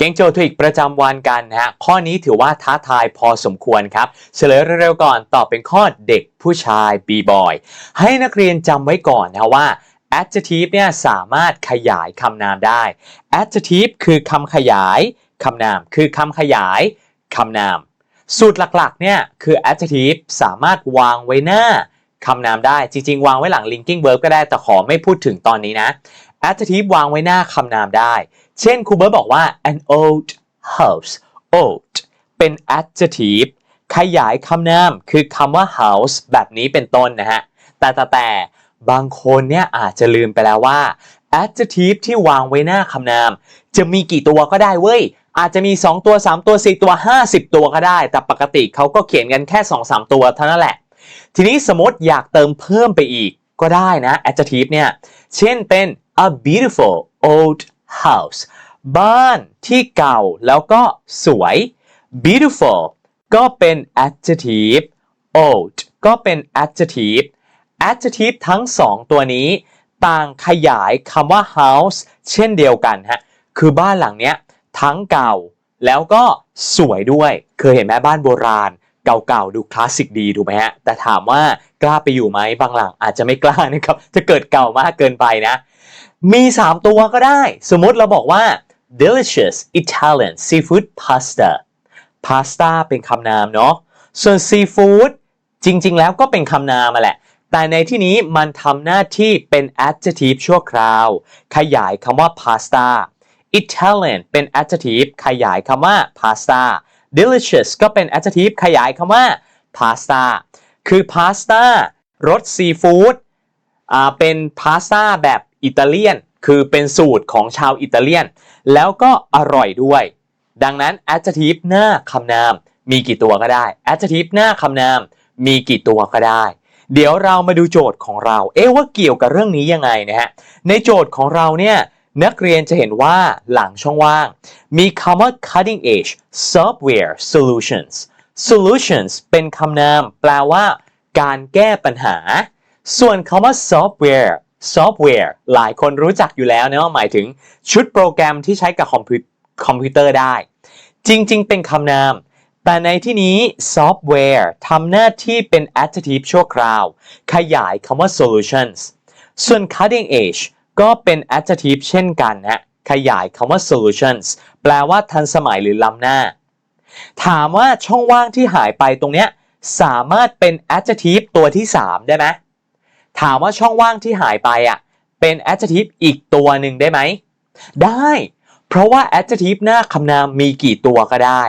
เก่งโจทย์ทวิกประจำวันกันนะฮะข้อนี้ถือว่าท้าทายพอสมควรครับเฉลยเร็วๆก่อนตอบเป็นข้อเด็กผู้ชาย b-boy ให้นักเรียนจำไว้ก่อนนะว่า adjective เนี่ยสามารถขยายคำนามได้ adjective คือคำขยายคำนาม คือคำขยายคำนาม สูตรหลักๆเนี่ยคือ adjective สามารถวางไว้หน้าคำนามได้จริง ๆ วางไว้หลัง linking verb ก็ได้แต่ขอไม่พูดถึงตอนนี้นะ adjective วางไว้หน้าคำนามได้ เช่นครูเบิร์ตบอกว่า an old house old เป็น adjective ขยายคำนามคือคำว่า house แบบนี้เป็นต้นนะฮะ แต่แต่แต่บางคนเนี่ยอาจจะลืมไปแล้วว่า adjective ที่วางไว้หน้าคำนาม จะมีกี่ตัวก็ได้เว้ย อาจจะมี 2 ตัว 3 ตัว 4 ตัว 50 ตัวก็ได้ แต่ปกติเขาก็เขียนกันแค่ 2-3 ตัวเท่านั้นแหละ ทีนี้สมมติอยากเติมเพิ่มไปอีกก็ได้นะ adjective เนี่ย เช่นเป็น a beautiful old house บ้านที่เก่าแล้วก็สวย beautiful ก็เป็น adjective old ก็เป็น adjective adjective ทั้งสองตัวนี้ ต่างขยายคำว่า house เช่นเดียวกันฮะ คือบ้านหลังเนี้ยทั้งเก่าแล้วก็สวยด้วย เคยเห็นไหมบ้านโบราณ เก่าๆดูคลาสสิกดีถูกไหมฮะแต่ถามว่ากล้าไปอยู่ไหมบางหลังอาจจะไม่กล้านะครับจะเกิดเก่ามากเกินไปนะ มี 3 ตัวก็ได้ สมมติเราบอกว่า delicious Italian seafood pasta pasta เป็นคำนามเนาะส่วน seafood จริงๆ แล้วก็เป็นคำนามมาแหละ แต่ในที่นี้มันทำหน้าที่เป็น adjective ชั่วคราว ขยายคำว่า pasta Italian เป็น adjective ขยายคำว่า pasta delicious ก็เป็น adjective ขยายคำว่า pasta คือ pasta รสซีฟู้ดอ่าเป็นพาสต้าแบบอิตาเลียน คือเป็นสูตรของชาวอิตาเลียน แล้วก็อร่อยด้วย ดังนั้น adjective หน้าคำนาม มีกี่ตัวก็ได้ adjective หน้าคำนาม มีกี่ตัวก็ได้ เดี๋ยวเรามาดูโจทย์ของเรา เอ๊ะว่าเกี่ยวกับเรื่องนี้ยังไงนะฮะ ในโจทย์ของเราเนี่ย นักเรียนจะเห็นว่าหลังช่องว่าง มีคำว่า cutting edge software solutions solutions เป็นคำนามแปลว่า การแก้ปัญหา ส่วนคำว่า software software หลายคนรู้จักอยู่แล้วนะว่าหมายถึงชุดโปรแกรมที่ใช้กับคอมพิวคอมพิวเตอร์ได้ จริง ๆ เป็นคำนาม แต่ในที่นี้ software ทำหน้าที่เป็น adjective ชั่วคราว ขยายคำว่า solutions ส่วน cutting edge ก็เป็น adjective เช่นกันนะขยายคำว่า solutions แปลว่าทันสมัยหรือล้ำหน้า ถามว่าช่องว่างที่หายไปตรงเนี้ยสามารถเป็น adjective ตัวที่ 3 ได้ไหมถามว่าช่องว่างที่หายไปอะเป็น adjective อีกตัวหนึ่งได้ไหม ได้ เพราะว่า adjective หน้าคำนามมีกี่ตัวก็ได้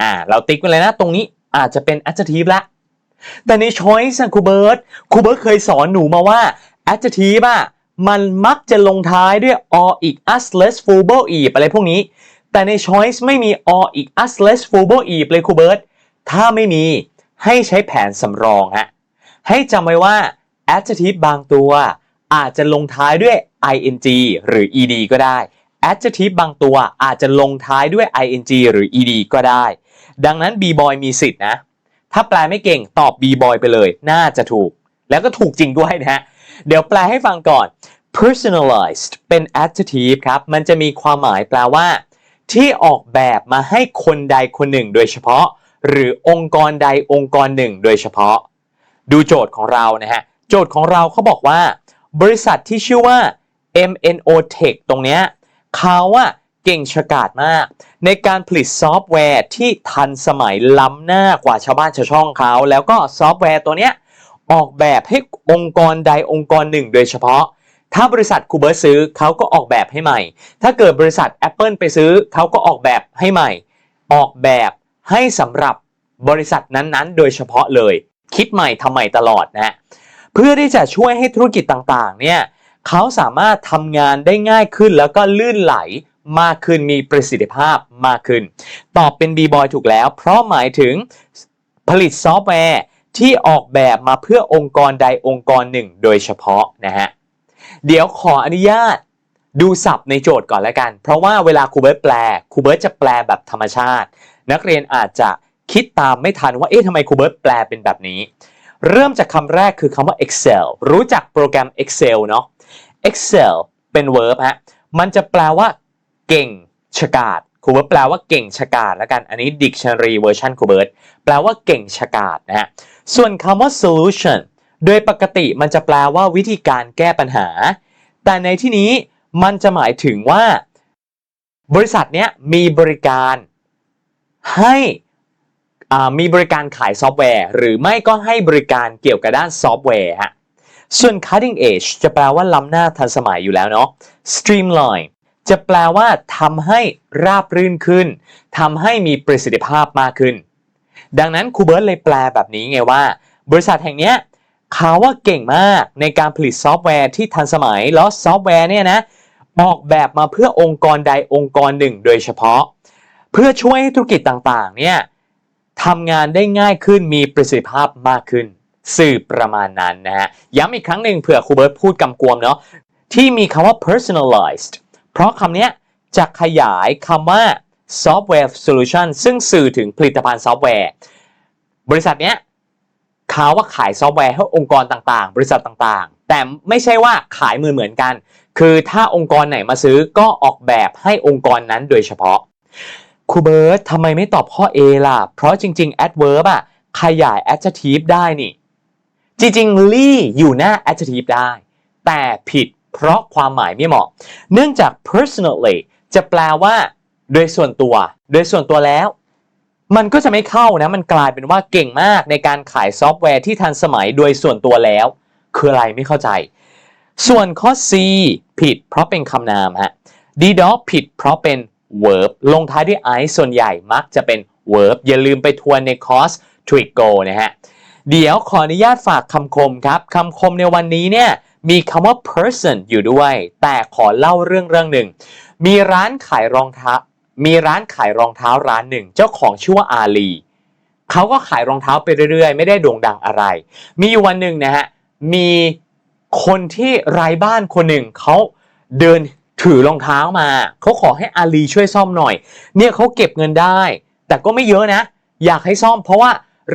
อ่าเราติ๊กไว้เลยนะตรงนี้อาจจะเป็น adjective ละแต่ใน choice ครูเบิร์ตครูเบิร์ตเคยสอนหนูมาว่า adjective อะ มันมักจะลงท้ายด้วย or อีก us less fuble อีอะไรพวกนี้ แต่ใน choice ไม่มี or อีก us less fuble อีเลยครูเบิร์ตถ้าไม่มีให้ใช้แผนสำรองฮะให้จำไว้ว่า adjective บางตัว อาจจะลงท้ายด้วย ing หรือ ed ก็ได้ adjective บางตัวอาจจะลงท้ายด้วย ing หรือ ed ก็ได้ ดังนั้น b boy มีสิทธินะ ถ้าแปลไม่เก่งตอบ b boy ไปเลย น่าจะถูก แล้วก็ถูกจริงด้วยนะฮะ เดี๋ยวแปลให้ฟังก่อน personalized เป็น adjective ครับ มันจะมีความหมายแปลว่า ที่ออกแบบมาให้คนใดคนหนึ่งโดยเฉพาะ หรือองค์กรใดองค์กรหนึ่งโดยเฉพาะ ดูโจทย์ของเรานะฮะ โจทย์ของเราเขาบอกว่า บริษัทที่ชื่อว่า MNO Tech ตรงเนี้ยเขาอะเก่งฉกาจมาก ในการผลิตซอฟต์แวร์ที่ทันสมัยล้ำหน้ากว่าชาวบ้านชาวช่องเขา แล้วก็ซอฟต์แวร์ตัวเนี้ย ออกแบบให้องค์กรใดองค์กรหนึ่ง โดยเฉพาะ ถ้าบริษัทคูเบิร์ตซื้อเขาก็ออกแบบให้ใหม่ ถ้าเกิดบริษัท Apple ไปซื้อเขาก็ออกแบบให้ใหม่ ออกแบบให้สำหรับบริษัทนั้นๆ โดยเฉพาะเลย คิดใหม่ทำใหม่ตลอดนะเพื่อที่จะช่วยให้ธุรกิจต่างๆเนี่ยเขาสามารถทำงานได้ง่ายขึ้นแล้วก็ลื่นไหลมากขึ้นมีประสิทธิภาพมากขึ้น ตอบเป็น B-Boy ถูกแล้ว เพราะหมายถึงผลิตซอฟต์แวร์ ที่ออกแบบมาเพื่อองค์กรใดองค์กรหนึ่งโดยเฉพาะนะฮะ เดี๋ยวขออนุญาตดูศัพท์ในโจทย์ก่อนแล้วกัน เพราะว่าเวลาครูเบิร์ตแปลครูเบิร์ตจะแปลแบบธรรมชาติ นักเรียนอาจจะคิดตามไม่ทันว่าเอ๊ะทำไมครูเบิร์ตแปลเป็นแบบนี้ เริ่มจากคำแรกคือคำว่า Excel รู้จักโปรแกรม Excel เนาะ Excel เป็น verb ฮะ มันจะแปลว่า เก่ง ฉกาจ ครูเบิร์ตแปลว่าเก่งฉกาจแล้วกัน อันนี้ dictionary version ครูเบิร์ตแปลว่าเก่งฉกาจนะฮะ ส่วนคำว่า solution โดยปกติมันจะแปลว่าวิธีการแก้ปัญหา แต่ในที่นี้มันจะหมายถึงว่า บริษัทเนี้ยมีบริการให้อ่ามีบริการขายซอฟต์แวร์ หรือไม่ก็ให้บริการเกี่ยวกับด้านซอฟต์แวร์ฮะ ส่วน cutting edge จะแปลว่าล้ำหน้าทันสมัยอยู่แล้วเนาะ streamline จะแปลว่าทำให้ราบรื่นขึ้นทำให้มีประสิทธิภาพมากขึ้น ดังนั้นครูเบิร์ตเลยแปลแบบนี้ไงว่า บริษัทแห่งเนี้ยเขาว่าเก่งมากในการผลิตซอฟต์แวร์ที่ทันสมัยแล้วซอฟต์แวร์เนี่ยนะออกแบบมาเพื่อองค์กรใดองค์กรหนึ่งโดยเฉพาะ เพื่อช่วยให้ธุรกิจต่างๆเนี่ยทำงานได้ง่ายขึ้นมีประสิทธิภาพมากขึ้น สื่อประมาณนั้นนะฮะย้ำอีกครั้งหนึ่งเผื่อครูเบิร์ตพูดกำกวมเนาะที่มีคำว่า personalized เพราะคำนี้จะขยายคำว่า software solution ซึ่งสื่อถึงผลิตภัณฑ์ซอฟต์แวร์ บริษัทเนี้ยเขาว่าขายซอฟต์แวร์ให้องค์กรต่างๆ บริษัทต่างๆ แต่ไม่ใช่ว่าขายเหมือนเหมือนกัน คือถ้าองค์กรไหนมาซื้อก็ออกแบบให้องค์กรนั้นโดยเฉพาะครูเบิร์ตทำไมไม่ตอบข้อ A ล่ะ เพราะจริงๆ adverb อะขยาย adjective ได้นี่ จริงๆ ly อยู่หน้า adjective ได้ แต่ผิด เพราะความหมายไม่เหมาะ เนื่องจาก personally จะแปลว่า โดยส่วนตัว โดยส่วนตัวแล้ว มันก็จะไม่เข้านะ มันกลายเป็นว่าเก่งมากในการขายซอฟต์แวร์ที่ทันสมัยโดยส่วนตัวแล้ว คืออะไรไม่เข้าใจ ส่วนข้อ C ผิดเพราะเป็นคำนามฮะ d d o ผิดเพราะเป็น verb ลงท้ายด้วย i ส่วนใหญ่มักจะเป็น verb อย่าลืมไปทวนในคอร์ส t r i Go นะฮะ เดี๋ยวขออนุญาตฝากคำคมครับ คำคมในวันนี้เนี่ย มีคำว่า person อยู่ด้วย แต่ขอเล่าเรื่องเรื่องหนึ่ง มีร้านขายรองเท้า มีร้านขายรองเท้าร้านหนึ่ง เจ้าของชื่อว่าอาลีเขาก็ขายรองเท้าไปเรื่อยๆ ไม่ได้โด่งดังอะไร มีวันหนึ่งนะฮะ มีคนที่ไร้บ้านคนหนึ่งเขาเดินถือรองเท้ามา เขาขอให้อาลีช่วยซ่อมหน่อย เนี่ยเขาเก็บเงินได้ แต่ก็ไม่เยอะนะ อยากให้ซ่อมเพราะว่า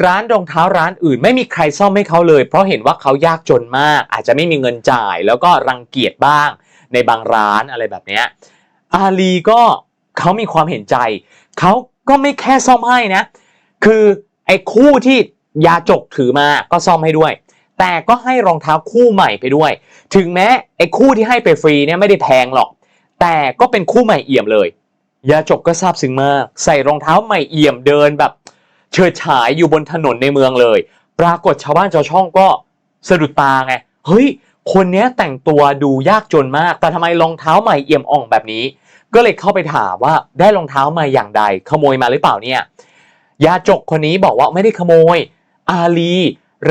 ร้านรองเท้าร้านอื่น ไม่มีใครซ่อมให้เขาเลย เพราะเห็นว่าเขายากจนมาก อาจจะไม่มีเงินจ่าย แล้วก็รังเกียจบ้าง ในบางร้านอะไรแบบนี้อาลีก็เขามีความเห็นใจเขาก็ไม่แค่ซ่อมให้นะ คือไอ้คู่ที่ยาจกถือมาก็ซ่อมให้ด้วย แต่ก็ให้รองเท้าคู่ใหม่ไปด้วย ถึงแม้ไอ้คู่ที่ให้ไปฟรีเนี่ยไม่ได้แพงหรอก แต่ก็เป็นคู่ใหม่เอี่ยมเลย ยาจกก็ซาบซึ้งมาก ใส่รองเท้าใหม่เอี่ยมเดินแบบ เฉิดฉายอยู่บนถนนในเมืองเลย ปรากฏชาวบ้านชาวช่องก็สะดุดตาไง เฮ้ย คนนี้แต่งตัวดูยากจนมาก แต่ทำไมรองเท้าใหม่เอี่ยมอ่องแบบนี้ ก็เลยเข้าไปถามว่าได้รองเท้ามาอย่างใด ขโมยมาหรือเปล่าเนี่ยยาจกคนนี้บอกว่าไม่ได้ขโมย อาลี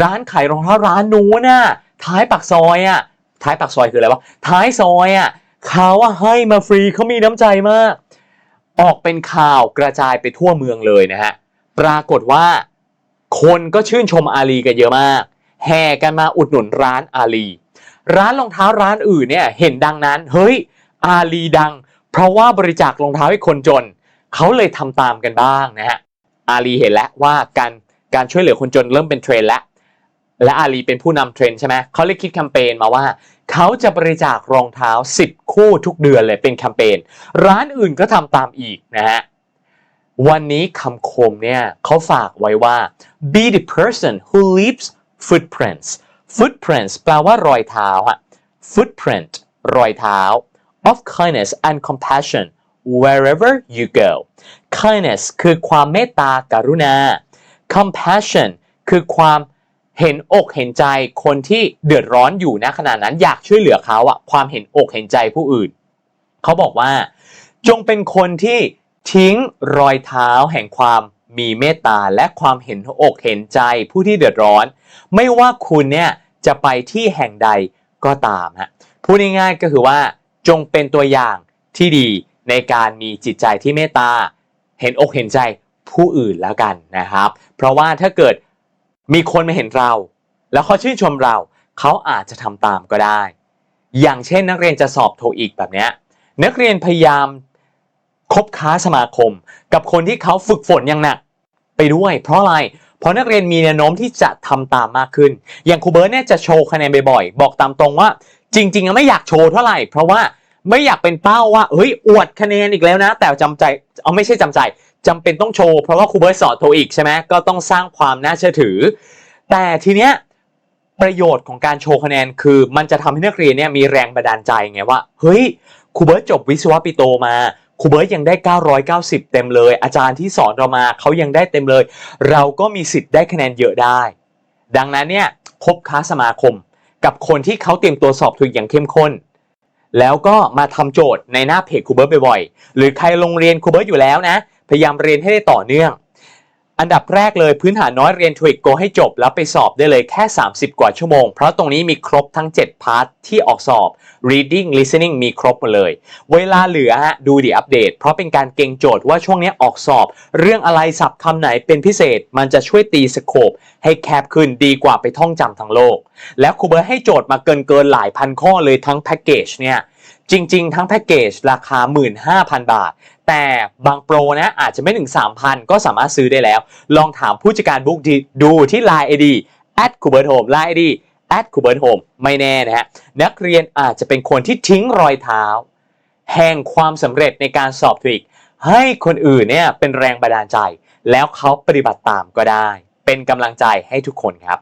ร้านขายรองเท้าร้านนู้นน่ะท้ายปากซอยอะท้ายปากซอยคืออะไรวะท้ายซอยอะเขาว่าให้มาฟรีเขามีน้ำใจมาก ออกเป็นข่าวกระจายไปทั่วเมืองเลยนะฮะ ปรากฏว่า คนก็ชื่นชมอาลีกันเยอะมาก แห่กันมาอุดหนุนร้านอาลี ร้านรองเท้าร้านอื่นเนี่ยเห็นดังนั้น เฮ้ย อาลีดัง เพราะว่าบริจาครองเท้าให้คนจน เขาเลยทำตามกันบ้างนะฮะ อาลีเห็นแล้วว่าการการช่วยเหลือคนจนเริ่มเป็นเทรนด์แล้ว และอาลีเป็นผู้นำเทรนด์ใช่ไหมเขาเลยคิดแคมเปญมาว่าเขาจะบริจาครองเท้า 10 คู่ทุกเดือนเลยเป็นแคมเปญ ร้านอื่นก็ทำตามอีกนะฮะ วันนี้คำคมเนี่ยเขาฝากไว้ว่า be the person who leaves footprints footprints แปลว่ารอยเท้าฮะ footprint รอยเท้า of kindness and compassion wherever you go kindness คือความเมตตากรุณา compassion คือความเห็นอกเห็นใจคนที่เดือดร้อนอยู่ณขณะนั้นอยากช่วยเหลือเขาอะความเห็นอกเห็นใจผู้อื่น เขาบอกว่า จงเป็นคนที่ ทิ้งรอยเท้าแห่งความมีเมตตาและความเห็นอกเห็นใจผู้ที่เดือดร้อน ไม่ว่าคุณเนี่ยจะไปที่แห่งใดก็ตามฮะพูดง่ายๆก็คือว่า จงเป็นตัวอย่างที่ดีในการมีจิตใจที่เมตตาเห็นอกเห็นใจผู้อื่นแล้วกันนะครับ เพราะว่าถ้าเกิดมีคนมาเห็นเรา แล้วเขาชื่นชมเรา เขาอาจจะทำตามก็ได้ อย่างเช่นนักเรียนจะสอบโทอีกแบบเนี้ยนักเรียนพยายาม คบค้าสมาคม กับคนที่เขาฝึกฝนอย่างหนักไปด้วย เพราะอะไร เพราะนักเรียนมีแนวโน้มที่จะทำตามมากขึ้น อย่างครูเบิร์ตเนี่ยจะโชว์คะแนนบ่อยๆ บอกตามตรงว่า จริงๆอะไม่อยากโชว์เท่าไหร่ เพราะว่าไม่อยากเป็นเป้าว่าเฮ้ยอวดคะแนนอีกแล้วนะ แต่จำใจเอาไม่ใช่จำใจจำเป็นต้องโชว์เพราะว่าครูเบิร์ตสอนโทอีกใช่ไหมก็ต้องสร้างความน่าเชื่อถือ แต่ทีเนี้ยประโยชน์ของการโชว์คะแนนคือ มันจะทำให้นักเรียนเนี่ยมีแรงบันดาลใจไงว่า เฮ้ยครูเบิร์ตจบวิศวะปิโตมา ครูเบิร์ตยังได้ 990 เต็มเลย อาจารย์ที่สอนเรามาเขายังได้เต็มเลย เราก็มีสิทธิ์ได้คะแนนเยอะได้ ดังนั้นเนี่ยคบค้าสมาคม กับคนที่เขาเตรียมตัวสอบถูกอย่างเข้มข้น แล้วก็มาทำโจทย์ในหน้าเพจครูเบิร์ตบ่อยๆหรือใครลงเรียนครูเบิร์ตอยู่แล้วนะ พยายามเรียนให้ได้ต่อเนื่อง อันดับแรกเลยพื้นฐานน้อยเรียนทวิกโกให้จบแล้วไปสอบได้เลยแค่ 30 กว่าชั่วโมง เพราะตรงนี้มีครบทั้ง 7 พาร์ทที่ออกสอบ reading listening มีครบหมดเลย เวลาเหลือฮะดูดีอัปเดต เพราะเป็นการเก่งโจทย์ว่าช่วงนี้ออกสอบ เรื่องอะไรสับคำไหนเป็นพิเศษ มันจะช่วยตีสโคปให้แคบขึ้นดีกว่าไปท่องจำทั้งโลก แล้วครูเบิร์ตให้โจทย์มาเกินเกินหลายพันข้อเลยทั้งแพ็กเกจเนี่ยจริง ๆ ทั้งแพ็กเกจราคา 15,000 บาท แต่บางโปรนะอาจจะไม่ถึง 3,000 ก็สามารถซื้อได้แล้ว ลองถามผู้จัดการบุ๊กดีดูที่ Line ID at k u b e r t Home Line ID at k u b e r t Home ไม่แน่นะฮะนักเรียนอาจจะเป็นคนที่ทิ้งรอยเท้า แห่งความสำเร็จในการสอบทวิกให้คนอื่นเนี่ยเป็นแรงบันดาลใจ แล้วเขาปฏิบัติตามก็ได้ เป็นกำลังใจให้ทุกคนครับ